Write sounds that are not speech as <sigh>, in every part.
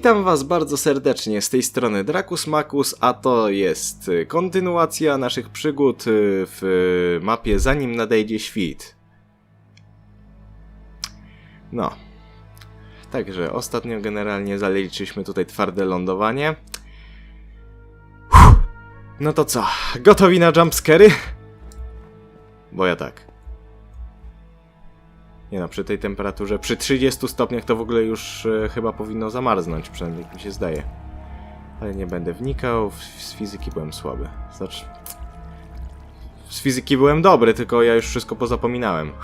Witam Was bardzo serdecznie z tej strony Drakus Makus, a to jest y, kontynuacja naszych przygód y, w y, mapie Zanim nadejdzie świt. No. Także ostatnio generalnie zaliczyliśmy tutaj twarde lądowanie. No to co, gotowi na jumpscary? Bo ja tak. Nie no, przy tej temperaturze, przy 30 stopniach to w ogóle już e, chyba powinno zamarznąć, przynajmniej mi się zdaje. Ale nie będę wnikał, w, z fizyki byłem słaby. Znaczy... Z fizyki byłem dobry, tylko ja już wszystko pozapominałem. <laughs>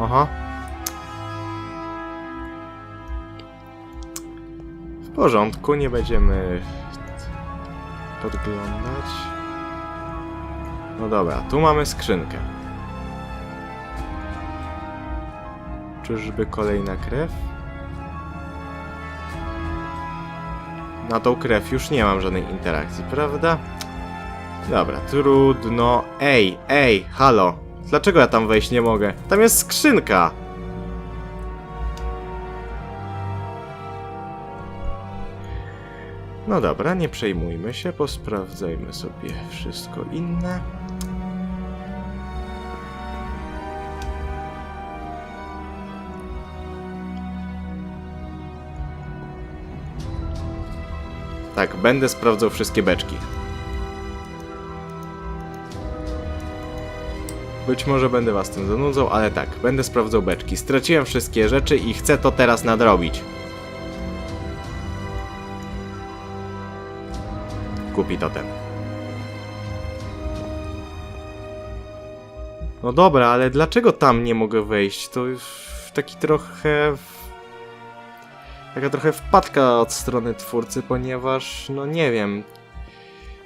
Aha. W porządku, nie będziemy podglądać. No dobra, tu mamy skrzynkę. Czyżby kolejna krew? Na tą krew już nie mam żadnej interakcji, prawda? Dobra, trudno. Ej, ej, halo. Dlaczego ja tam wejść nie mogę? Tam jest skrzynka! No dobra, nie przejmujmy się, posprawdzajmy sobie wszystko inne. Tak, będę sprawdzał wszystkie beczki. Być może będę was tym zanudzał, ale tak, będę sprawdzał beczki. Straciłem wszystkie rzeczy i chcę to teraz nadrobić. Kupi totem. No dobra, ale dlaczego tam nie mogę wejść? To już taki trochę... Taka trochę wpadka od strony twórcy, ponieważ, no nie wiem...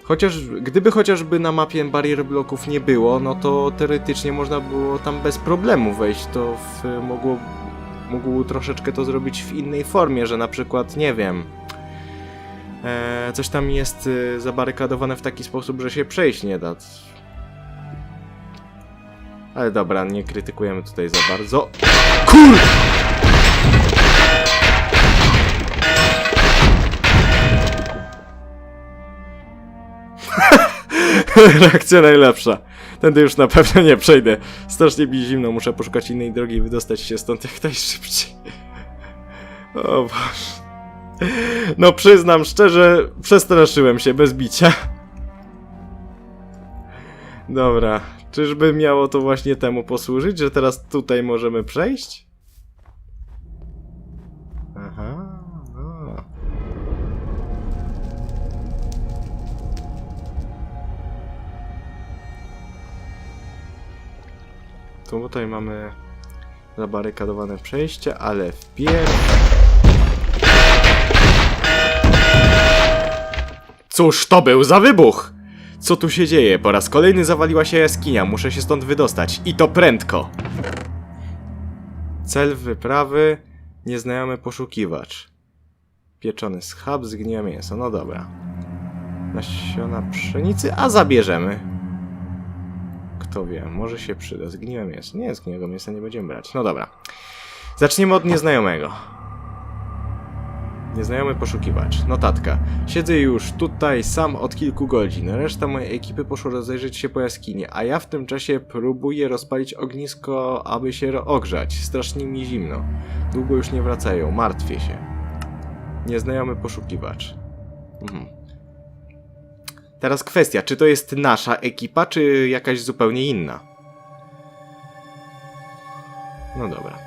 Chociaż, gdyby chociażby na mapie barier bloków nie było, no to teoretycznie można było tam bez problemu wejść. To w, mogło, mógł troszeczkę to zrobić w innej formie, że na przykład, nie wiem, coś tam jest y, zabarykadowane w taki sposób, że się przejść nie da. Ale dobra, nie krytykujemy tutaj za bardzo. KUR! <laughs> Reakcja najlepsza. Tędy już na pewno nie przejdę. Strasznie mi zimno, muszę poszukać innej drogi i wydostać się stąd jak najszybciej. O Boże. No przyznam szczerze, przestraszyłem się bez bicia. Dobra, czyżby miało to właśnie temu posłużyć, że teraz tutaj możemy przejść? Aha, no. Tutaj mamy zabarykadowane przejście, ale wpierw... Cóż to był za wybuch? Co tu się dzieje? Po raz kolejny zawaliła się jaskinia, muszę się stąd wydostać. I to prędko! Cel wyprawy, nieznajomy poszukiwacz. Pieczony schab, zgniłe mięso, no dobra. Nasiona pszenicy, a zabierzemy. Kto wie, może się przyda. Zgniłe mięso. Nie, zgniłego mięsa nie będziemy brać. No dobra. Zaczniemy od nieznajomego. Nieznajomy poszukiwacz. Notatka. Siedzę już tutaj sam od kilku godzin. Reszta mojej ekipy poszła rozejrzeć się po jaskini, a ja w tym czasie próbuję rozpalić ognisko, aby się ogrzać. Strasznie mi zimno. Długo już nie wracają. Martwię się. Nieznajomy poszukiwacz. Mhm. Teraz kwestia, czy to jest nasza ekipa, czy jakaś zupełnie inna? No dobra.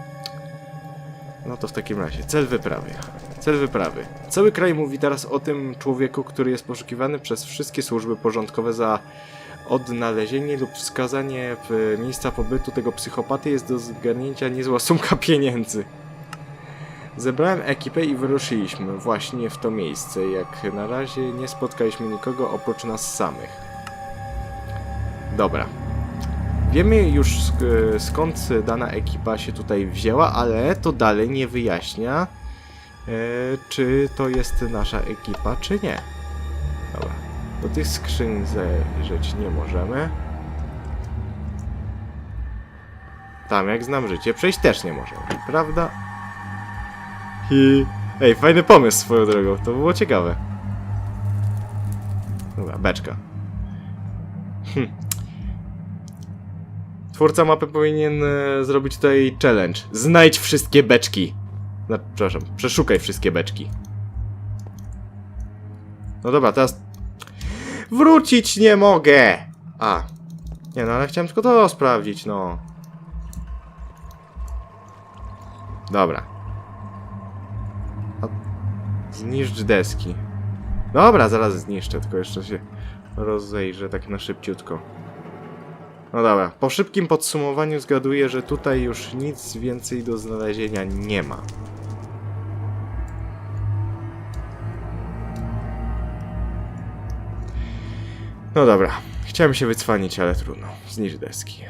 No to w takim razie, cel wyprawy. Cel wyprawy. Cały kraj mówi teraz o tym człowieku, który jest poszukiwany przez wszystkie służby porządkowe za odnalezienie lub wskazanie miejsca pobytu tego psychopaty jest do zgarnięcia niezła sumka pieniędzy. Zebrałem ekipę i wyruszyliśmy właśnie w to miejsce. Jak na razie nie spotkaliśmy nikogo oprócz nas samych. Dobra. Wiemy już sk- skąd dana ekipa się tutaj wzięła, ale to dalej nie wyjaśnia, czy to jest nasza ekipa, czy nie. Dobra. Do tych skrzyń zajrzeć nie możemy. Tam, jak znam życie, przejść też nie możemy, prawda? I... Ej, fajny pomysł swoją drogą, to było ciekawe. Dobra, beczka. Hm. Twórca mapy powinien e, zrobić tutaj challenge. Znajdź wszystkie beczki. No, przepraszam, przeszukaj wszystkie beczki. No dobra, teraz... Wrócić nie mogę! A. Nie no, ale chciałem tylko to sprawdzić, no. Dobra. Zniszcz deski. Dobra, zaraz zniszczę, tylko jeszcze się rozejrzę tak na szybciutko. No dobra, po szybkim podsumowaniu zgaduję, że tutaj już nic więcej do znalezienia nie ma. No dobra, chciałem się wycwanić, ale trudno. Zniszcz deski.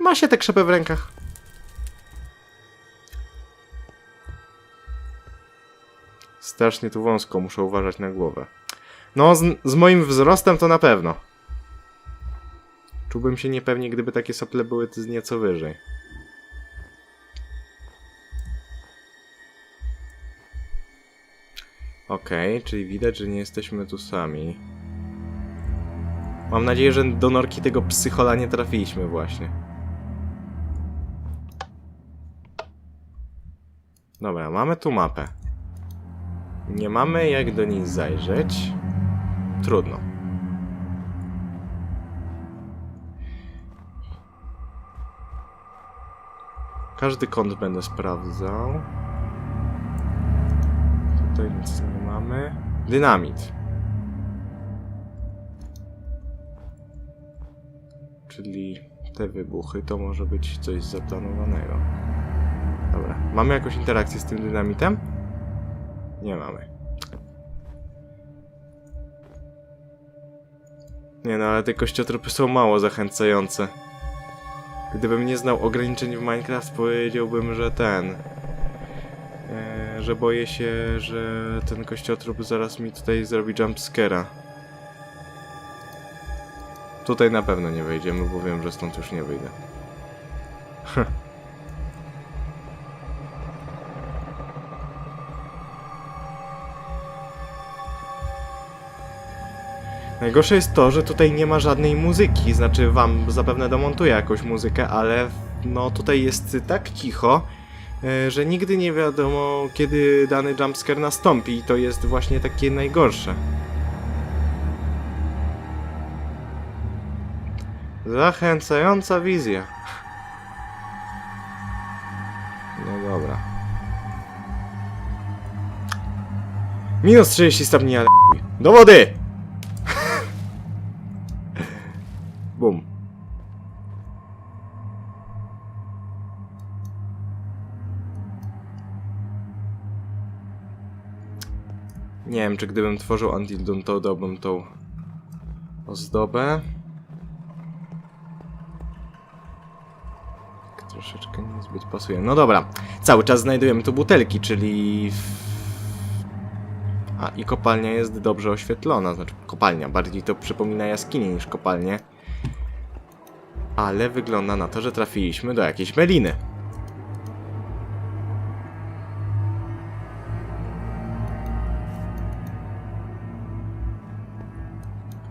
Ma się te krzepy w rękach. Strasznie tu wąsko, muszę uważać na głowę. No, z, z moim wzrostem to na pewno. Czułbym się niepewnie, gdyby takie sople były z nieco wyżej. Okej, czyli widać, że nie jesteśmy tu sami. Mam nadzieję, że do norki tego psychola nie trafiliśmy właśnie. Dobra, mamy tu mapę. Nie mamy jak do niej zajrzeć. Trudno. Każdy kąt będę sprawdzał. Tutaj nic nie mamy. Dynamit. Czyli te wybuchy to może być coś zaplanowanego. Dobra. Mamy jakąś interakcję z tym dynamitem? Nie mamy. Nie no, ale te kościotropy są mało zachęcające. Gdybym nie znał ograniczeń w Minecraft, powiedziałbym, że ten... Że boję się, że ten kościotrop zaraz mi tutaj zrobi jumpscare'a. Tutaj na pewno nie wejdziemy, bo wiem, że stąd już nie wyjdę. <laughs> Najgorsze jest to, że tutaj nie ma żadnej muzyki, znaczy wam zapewne domontuję jakąś muzykę, ale no tutaj jest tak cicho, że nigdy nie wiadomo kiedy dany jumpscare nastąpi i to jest właśnie takie najgorsze. Zachęcająca wizja. No dobra. Minus 30 stopni, ale. Do wody! Wiem, czy gdybym tworzył Until Dawn, to dałbym tą ozdobę. Troszeczkę niezbyt pasuje. No dobra, cały czas znajdujemy tu butelki, czyli... A, i kopalnia jest dobrze oświetlona, znaczy kopalnia, bardziej to przypomina jaskinię niż kopalnię. Ale wygląda na to, że trafiliśmy do jakiejś meliny.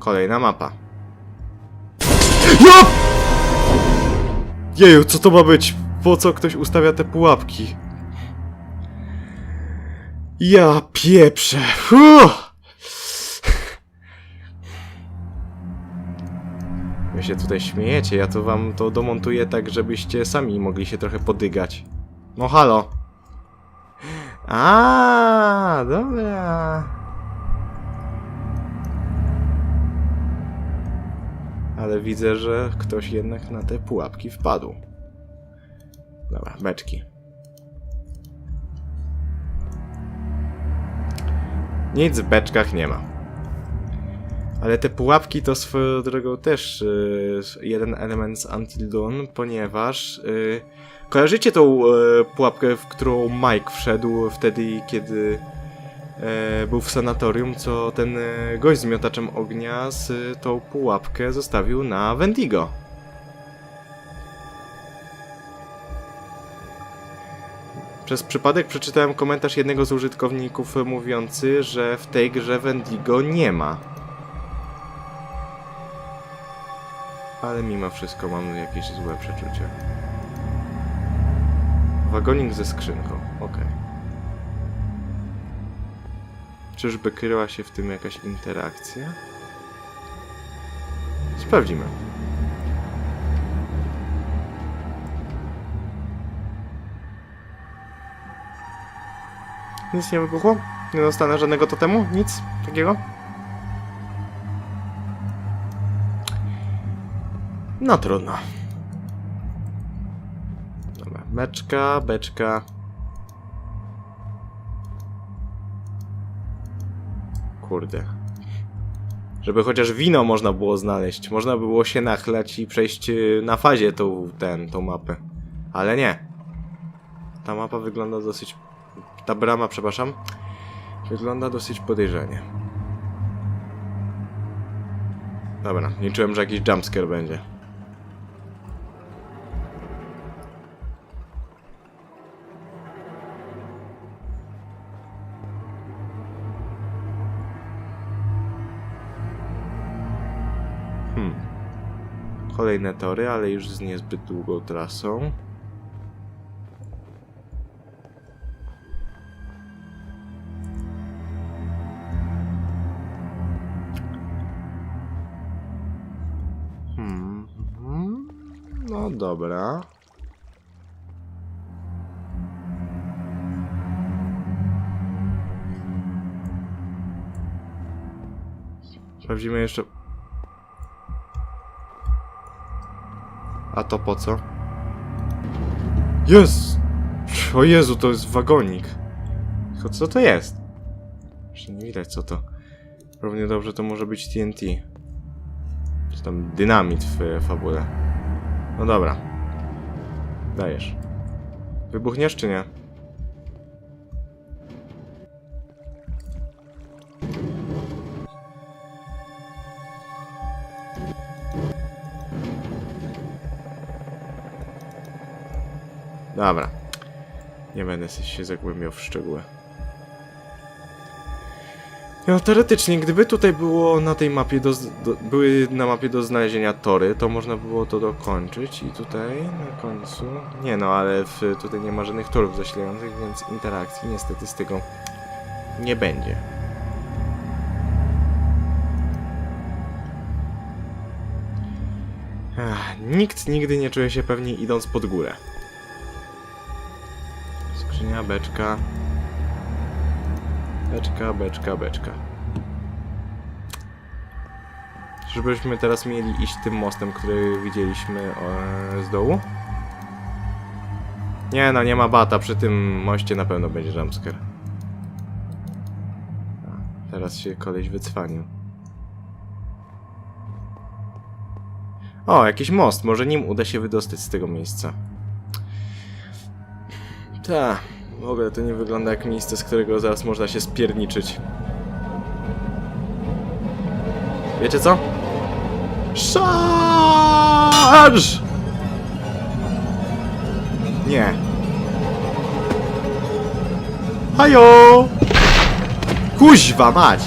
Kolejna mapa. Ja! Jeju, co to ma być? Po co ktoś ustawia te pułapki? Ja pieprzę. Uff. Wy się tutaj śmiejecie, ja to wam to domontuję tak, żebyście sami mogli się trochę podygać. No halo. A, dobra. Ale widzę, że ktoś jednak na te pułapki wpadł. Dobra, beczki. Nic w beczkach nie ma. Ale te pułapki to swoją drogą też y, jeden element z Until Dawn, ponieważ y, kojarzycie tą y, pułapkę, w którą Mike wszedł wtedy, kiedy E, był w sanatorium, co ten e, gość z miotaczem ognia z e, tą pułapkę zostawił na Wendigo. Przez przypadek przeczytałem komentarz jednego z użytkowników mówiący, że w tej grze Wendigo nie ma. Ale mimo wszystko mam jakieś złe przeczucie. Wagonik ze skrzynką, okej. Okay. Czyżby kryła się w tym jakaś interakcja? Sprawdzimy. Nic nie wybuchło? Nie dostanę żadnego totemu? Nic takiego? No trudno. Dobra, beczka, beczka. Kurde. Żeby chociaż wino można było znaleźć. Można by było się nachlać i przejść y, na fazie tą, ten, tą mapę. Ale nie. Ta mapa wygląda dosyć... Ta brama, przepraszam. Wygląda dosyć podejrzanie. Dobra, liczyłem, że jakiś jumpscare będzie. Kolejne tory, ale już z niezbyt długą trasą. Hmm. mhm. No dobra. Sprawdzimy jeszcze. A to po co? Jest! O Jezu, to jest wagonik. Tylko co to jest? Jeszcze nie widać co to. Równie dobrze to może być TNT. Czy tam dynamit w e, fabule. No dobra. Dajesz. Wybuchniesz czy nie? Dobra. Nie będę się zagłębiał w szczegóły. No, teoretycznie, gdyby tutaj było na tej mapie do, do, były na mapie do znalezienia tory, to można było to dokończyć i tutaj na końcu... Nie no, ale w, tutaj nie ma żadnych torów zasilających, więc interakcji niestety z tego nie będzie. Ach, nikt nigdy nie czuje się pewnie idąc pod górę. Skrzynia, beczka. Beczka, beczka, beczka. Czyżbyśmy teraz mieli iść tym mostem, który widzieliśmy e, z dołu? Nie no, nie ma bata. Przy tym moście na pewno będzie jumpscare. Teraz się koleś wycwanił. O, jakiś most. Może nim uda się wydostać z tego miejsca. Ta, w ogóle to nie wygląda jak miejsce, z którego zaraz można się spierniczyć. Wiecie co? Szarż! Nie. Hajo! Kuźwa mać!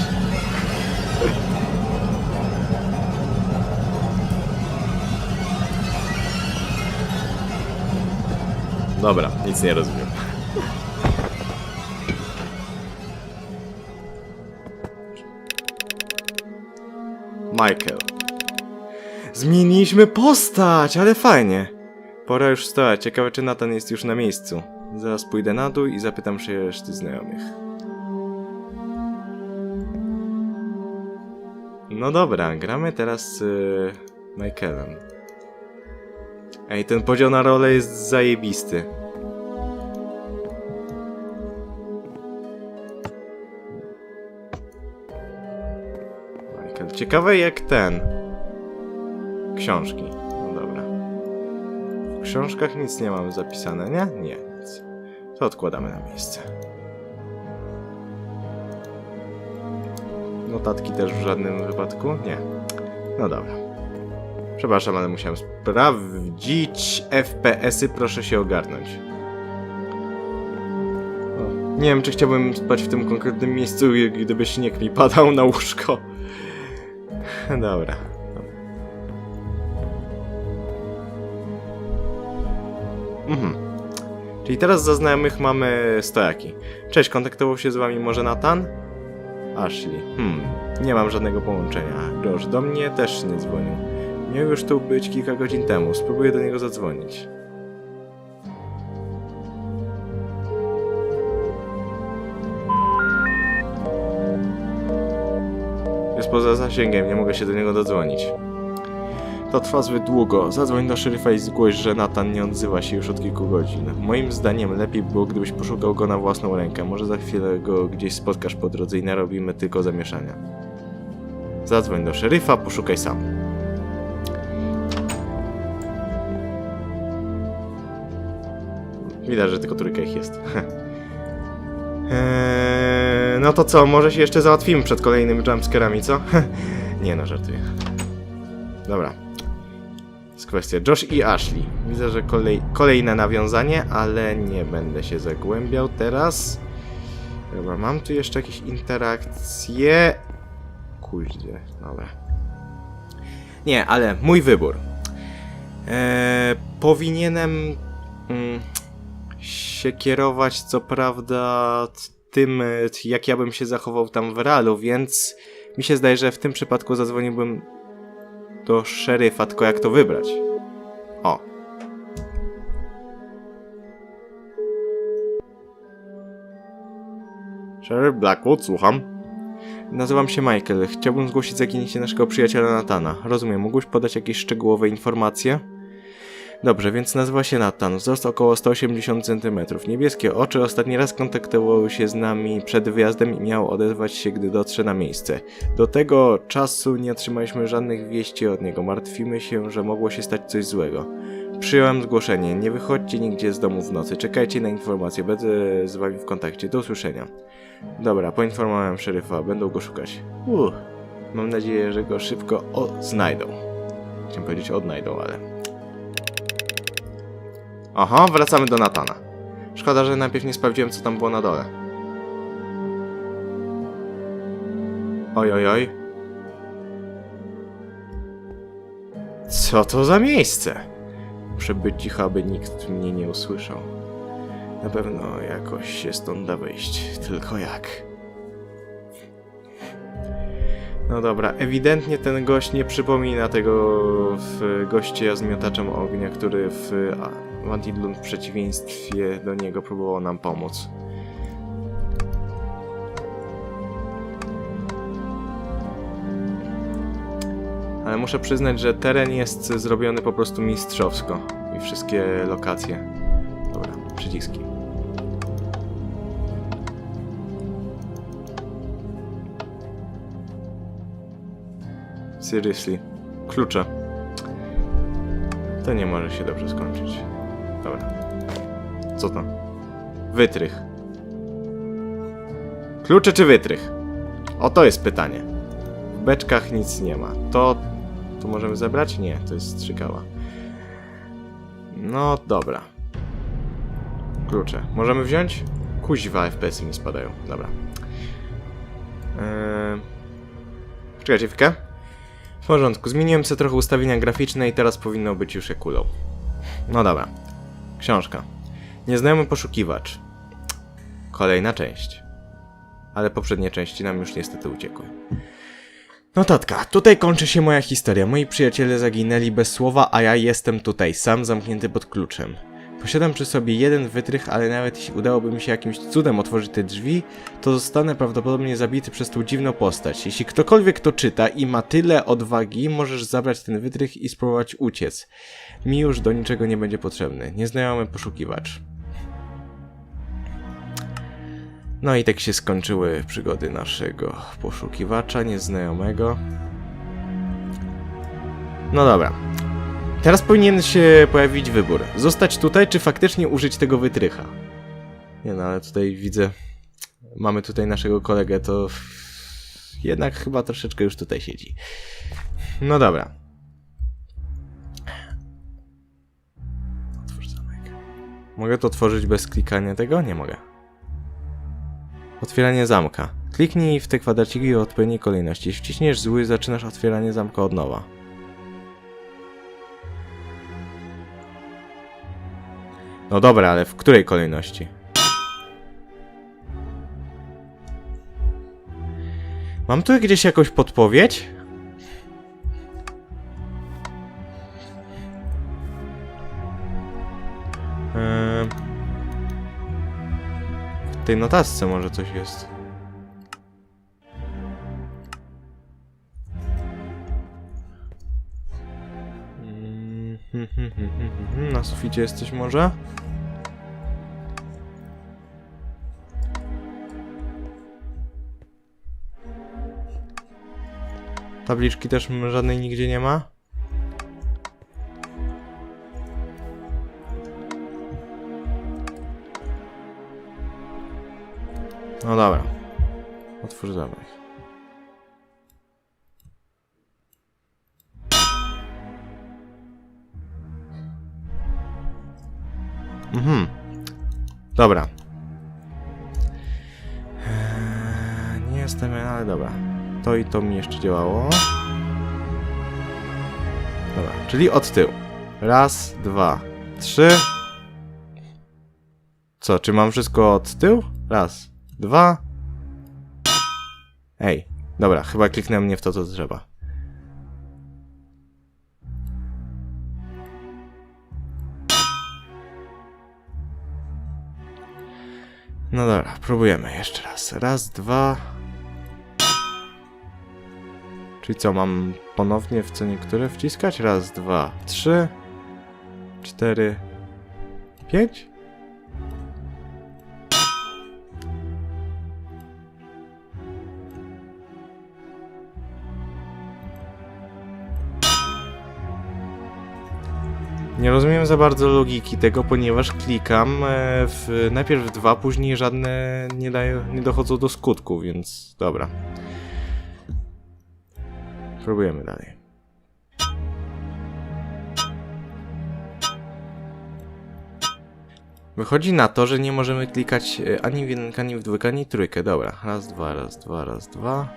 Dobra, nic nie rozumiem. Michael. Zmieniliśmy postać, ale fajnie. Pora już wstać. Ciekawe, czy Nathan jest już na miejscu. Zaraz pójdę na dół i zapytam się reszty znajomych. No dobra, gramy teraz z y, Michaelem. Ej, ten podział na rolę jest zajebisty. Michael. Ciekawe jak ten. Książki. No dobra. W książkach nic nie mamy zapisane, nie? Nie, nic. To odkładamy na miejsce. Notatki też w żadnym wypadku? Nie. No dobra. Przepraszam, ale musiałem sprawdzić FPS-y, proszę się ogarnąć. Nie wiem, czy chciałbym spać w tym konkretnym miejscu, gdyby śnieg mi padał na łóżko. <laughs> Dobra. Mhm. Czyli teraz za znajomych mamy stojaki. Cześć, kontaktował się z wami może Nathan? Ashley. Hmm, nie mam żadnego połączenia. Josh do mnie też nie dzwonił. Miał już tu być kilka godzin temu. Spróbuję do niego zadzwonić. Poza zasięgiem, nie mogę się do niego dodzwonić. To trwa zbyt długo. Zadzwoń do szeryfa i zgłoś, że Nathan nie odzywa się już od kilku godzin. Moim zdaniem lepiej było, gdybyś poszukał go na własną rękę. Może za chwilę go gdzieś spotkasz po drodze i narobimy tylko zamieszania. Zadzwoń do szeryfa, poszukaj sam. Widać, że tylko trójka ich jest. <laughs> Eee, no to co, może się jeszcze załatwimy przed kolejnymi jumpscarami, co? <laughs> Nie no, żartuję. Dobra. Jest kwestia. Josh i Ashley. Widzę, że kolej, kolejne nawiązanie, ale nie będę się zagłębiał teraz. Dobra, mam tu jeszcze jakieś interakcje. Kuździe, dobra. Nie, ale mój wybór. Eee, powinienem mm, się kierować, co prawda, tym, jak ja bym się zachował tam w realu, więc mi się zdaje, że w tym przypadku zadzwoniłbym do szeryfa, tylko jak to wybrać? O. Sheriff Blackwood, słucham. Nazywam się Michael. Chciałbym zgłosić zaginięcie naszego przyjaciela Natana. Rozumiem, mógłbyś podać jakieś szczegółowe informacje? Dobrze, więc nazywa się Nathan. Wzrost około 180 cm. Niebieskie oczy. Ostatni raz kontaktował się z nami przed wyjazdem i miał odezwać się, gdy dotrze na miejsce. Do tego czasu nie otrzymaliśmy żadnych wieści od niego. Martwimy się, że mogło się stać coś złego. Przyjąłem zgłoszenie. Nie wychodźcie nigdzie z domu w nocy. Czekajcie na informacje. Będę z wami w kontakcie. Do usłyszenia. Dobra, poinformowałem szeryfa. Będą go szukać. Uff. Mam nadzieję, że go szybko znajdą. Chciałem powiedzieć odnajdą, ale... Aha, wracamy do Natana. Szkoda, że najpierw nie sprawdziłem, co tam było na dole. Oj, oj, oj. Co to za miejsce? Muszę być cicho, aby nikt mnie nie usłyszał. Na pewno jakoś się stąd da wyjść. Tylko jak? No dobra, ewidentnie ten gość nie przypomina tego gościa z miotaczem ognia, który w Antidlun w przeciwieństwie do niego próbował nam pomóc. Ale muszę przyznać, że teren jest zrobiony po prostu mistrzowsko. I wszystkie lokacje. Dobra, przyciski. Seriously. Klucze. To nie może się dobrze skończyć. Dobra. Co to? Wytrych. Klucze czy wytrych? O to jest pytanie. W beczkach nic nie ma. To tu możemy zebrać? Nie, to jest strzykała. No dobra. Klucze. Możemy wziąć? Kuźwa, FPS-y mi spadają. Dobra. Eee... Czekajcie chwilkę. W porządku, zmieniłem sobie trochę ustawienia graficzne i teraz powinno być już jak ulą. No dobra. Książka. Nieznajomy poszukiwacz. Kolejna część. Ale poprzednie części nam już niestety uciekły. Notatka. Tutaj kończy się moja historia. Moi przyjaciele zaginęli bez słowa, a ja jestem tutaj, sam zamknięty pod kluczem. Posiadam przy sobie jeden wytrych, ale nawet jeśli udałoby mi się jakimś cudem otworzyć te drzwi, to zostanę prawdopodobnie zabity przez tą dziwną postać. Jeśli ktokolwiek to czyta i ma tyle odwagi, możesz zabrać ten wytrych i spróbować uciec. Mi już do niczego nie będzie potrzebny. Nieznajomy poszukiwacz. No i tak się skończyły przygody naszego poszukiwacza nieznajomego. No dobra. Teraz powinien się pojawić wybór. Zostać tutaj, czy faktycznie użyć tego wytrycha? Nie no, ale tutaj widzę... Mamy tutaj naszego kolegę, to... Jednak chyba troszeczkę już tutaj siedzi. No dobra. Otwórz zamek. Mogę to otworzyć bez klikania tego? Nie mogę. Otwieranie zamka. Kliknij w te kwadraciki o odpowiedniej kolejności. Jeśli wciśniesz zły, zaczynasz otwieranie zamka od nowa. No dobra, ale w której kolejności? Mam tu gdzieś jakąś podpowiedź? Eee, W tej notatce może coś jest. Na suficie jest coś może? Tabliczki też żadnej nigdzie nie ma? No dobra. Otwórz. Mhm. Dobra. Eee, nie jestem, ale dobra. To i to mi jeszcze działało. Dobra, czyli od tyłu. Raz, dwa, trzy. Co, czy mam wszystko od tyłu? Raz, dwa. Ej, dobra, chyba kliknąłem nie w to, co trzeba. No dobra, próbujemy jeszcze raz. Raz, dwa. Czyli co, mam ponownie w co niektóre wciskać? Raz, dwa, trzy, cztery, pięć? Nie rozumiem za bardzo logiki tego, ponieważ klikam e, w, najpierw w dwa, później żadne nie, dają, nie dochodzą do skutku, więc dobra. Próbujemy dalej. Wychodzi na to, że nie możemy klikać e, ani w jedynkę, ani w dwójkę, ani trójkę. Dobra, raz, dwa, raz, dwa, raz, dwa.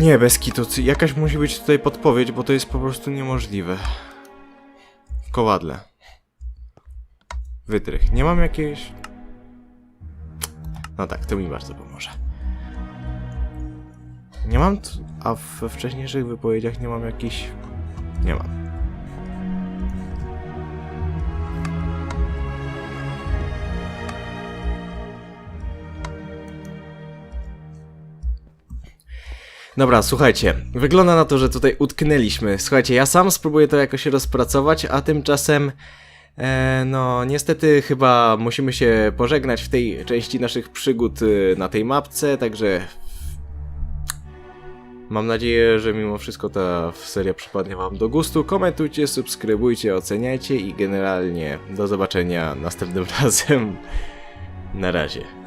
Nie, bez kitu. Jakaś musi być tutaj podpowiedź, bo to jest po prostu niemożliwe. Kowadle. Wytrych. Nie mam jakiejś... No tak, to mi bardzo pomoże. Nie mam... A we wcześniejszych wypowiedziach nie mam jakichś... Nie mam. Dobra, słuchajcie, wygląda na to, że tutaj utknęliśmy. Słuchajcie, ja sam spróbuję to jakoś rozpracować, a tymczasem, e, no niestety chyba musimy się pożegnać w tej części naszych przygód y, na tej mapce, także mam nadzieję, że mimo wszystko ta seria przypadnie wam do gustu. Komentujcie, subskrybujcie, oceniajcie i generalnie do zobaczenia następnym <laughs> razem. Na razie.